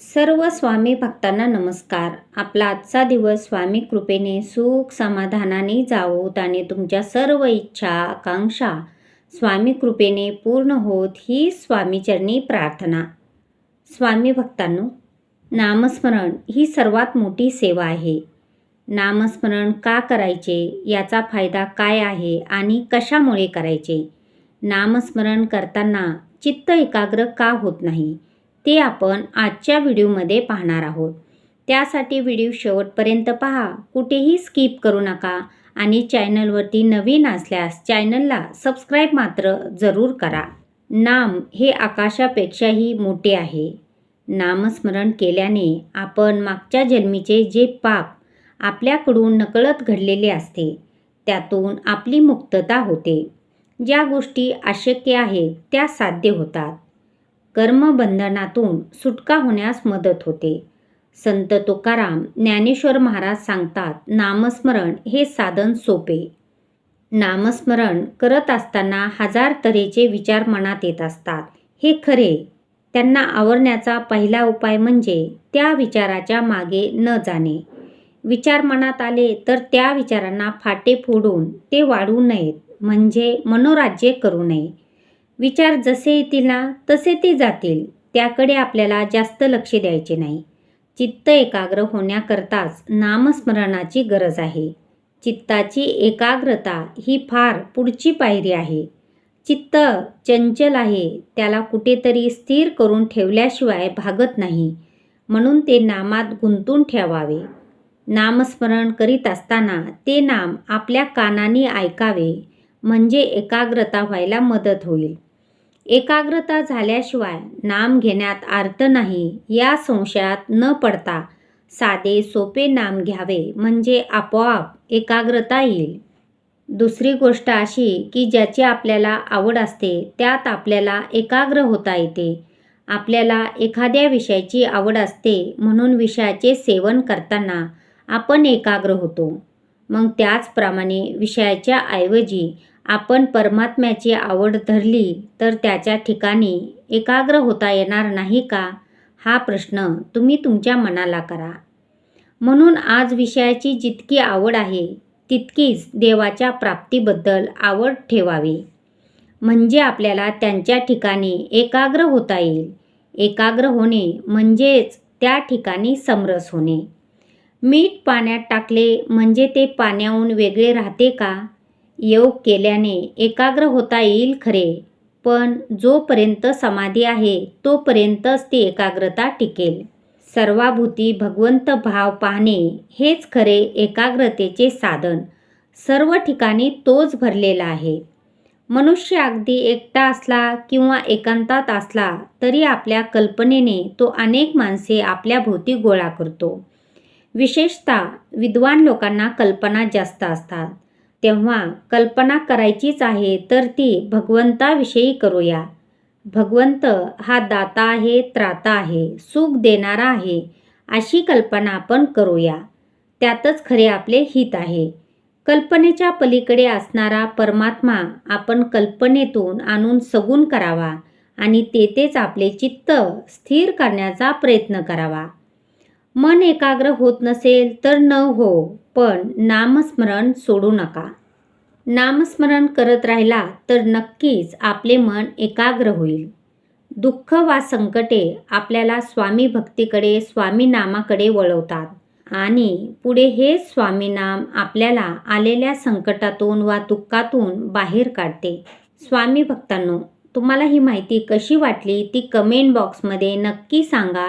सर्व स्वामी भक्तांना नमस्कार. आपला आजचा दिवस स्वामी कृपेने सुख समाधानाने जावोत आणि तुमच्या सर्व इच्छा आकांक्षा स्वामी कृपेने पूर्ण होत ही स्वामीचरणी प्रार्थना. स्वामी भक्तांनो नामस्मरण ही सर्वात मोठी सेवा आहे. नामस्मरण का करायचे? याचा फायदा काय आहे आणि कशामुळे करायचे? नामस्मरण करताना चित्त एकाग्र का होत नाही? ते आपण आजच्या व्हिडिओमध्ये पाहणार आहोत. त्यासाठी व्हिडिओ शेवटपर्यंत पहा. कुठेही स्किप करू नका आणि चॅनलवरती नवीन असल्यास चॅनलला सबस्क्राईब मात्र जरूर करा. नाम हे आकाशापेक्षाही मोठे आहे. नामस्मरण केल्याने आपण मागच्या जन्मीचे जे पाप आपल्याकडून नकळत घडलेले असते त्यातून आपली मुक्तता होते. ज्या गोष्टी अशक्य आहेत त्या साध्य होतात. कर्मबंधनातून सुटका होण्यास मदत होते. संत तुकाराम ज्ञानेश्वर महाराज सांगतात नामस्मरण हे साधन सोपे. नामस्मरण करत असताना हजार तऱ्हेचे विचार मनात येत असतात. हे खरे. त्यांना आवरण्याचा पहिला उपाय म्हणजे त्या विचाराच्या मागे न जाणे. विचार मनात आले तर त्या विचारांना फाटे फोडून ते वाढू नयेत. म्हणजे मनोराज्य करू नये. विचार जसे येतील ना तसे ते जातील. त्याकडे आपल्याला जास्त लक्ष द्यायचे नाही. चित्त एकाग्र होण्याकरताच नामस्मरणाची गरज आहे. चित्ताची एकाग्रता ही फार पुढची पायरी आहे. चित्त चंचल आहे त्याला कुठेतरी स्थिर करून ठेवल्याशिवाय भागत नाही. म्हणून ते नामात गुंतून ठेवावे. नामस्मरण करीत असताना ते नाम आपल्या कानाने ऐकावे. म्हणजे एकाग्रता व्हायला मदत होईल. एकाग्रता झाल्याशिवाय नाम घेण्यात अर्थ नाही या संशयात न पडता साधे सोपे नाम घ्यावे म्हणजे आपोआप एकाग्रता येईल. दुसरी गोष्ट अशी की ज्याची आपल्याला आवड असते त्यात आपल्याला एकाग्र होता येते. आपल्याला एखाद्या विषयाची आवड असते म्हणून विषयाचे सेवन करताना आपण एकाग्र होतो. मग त्याचप्रमाणे विषयाच्या ऐवजी आपण परमात्म्याची आवड धरली तर त्याच्या ठिकाणी एकाग्र होता येणार नाही का? हा प्रश्न तुम्ही तुमच्या मनाला करा. म्हणून आज विषयाची जितकी आवड आहे तितकीच देवाच्या प्राप्तीबद्दल आवड ठेवावी. म्हणजे आपल्याला त्यांच्या ठिकाणी एकाग्र होता येईल. एकाग्र होणे म्हणजेच त्या ठिकाणी समरस होणे. मीठ पाण्यात टाकले म्हणजे ते पाण्याहून वेगळे राहते का? योग केल्याने एकाग्र होता येईल खरे. पण जोपर्यंत समाधी आहे तोपर्यंतच ती एकाग्रता टिकेल. सर्वाभूती भगवंत भाव पाहणे हेच खरे एकाग्रतेचे साधन. सर्व ठिकाणी तोच भरलेला आहे. मनुष्य अगदी एकटा असला किंवा एकांतात असला तरी आपल्या कल्पनेने तो अनेक माणसे आपल्या भोवती गोळा करतो. विशेषतः विद्वान लोकांना कल्पना जास्त असतात. तेव्हा कल्पना करायचीच आहे तर ती भगवंताविषयी करूया. भगवंत हा दाता आहे त्राता आहे सुख देणारा आहे अशी कल्पना आपण करूया. त्यातच खरे आपले हित आहे. कल्पनेच्या पलीकडे असणारा परमात्मा आपण कल्पनेतून आणून सगून करावा आणि तेथेच आपले चित्त स्थिर करण्याचा प्रयत्न करावा. मन एकाग्र होत नसेल तर न हो पण नामस्मरण सोडू नका. नामस्मरण करत राहिला तर नक्कीच आपले मन एकाग्र होईल. दुःख वा संकटे आपल्याला स्वामी भक्तीकडे स्वामी नामाकडे वळवतात. आणि पुढे हे स्वामी नाम आपल्याला आलेल्या संकटातून वा दुःखातून बाहेर काढते. स्वामी भक्तांनो तुम्हाला ही माहिती कशी वाटली ती कमेंट बॉक्समध्ये नक्की सांगा.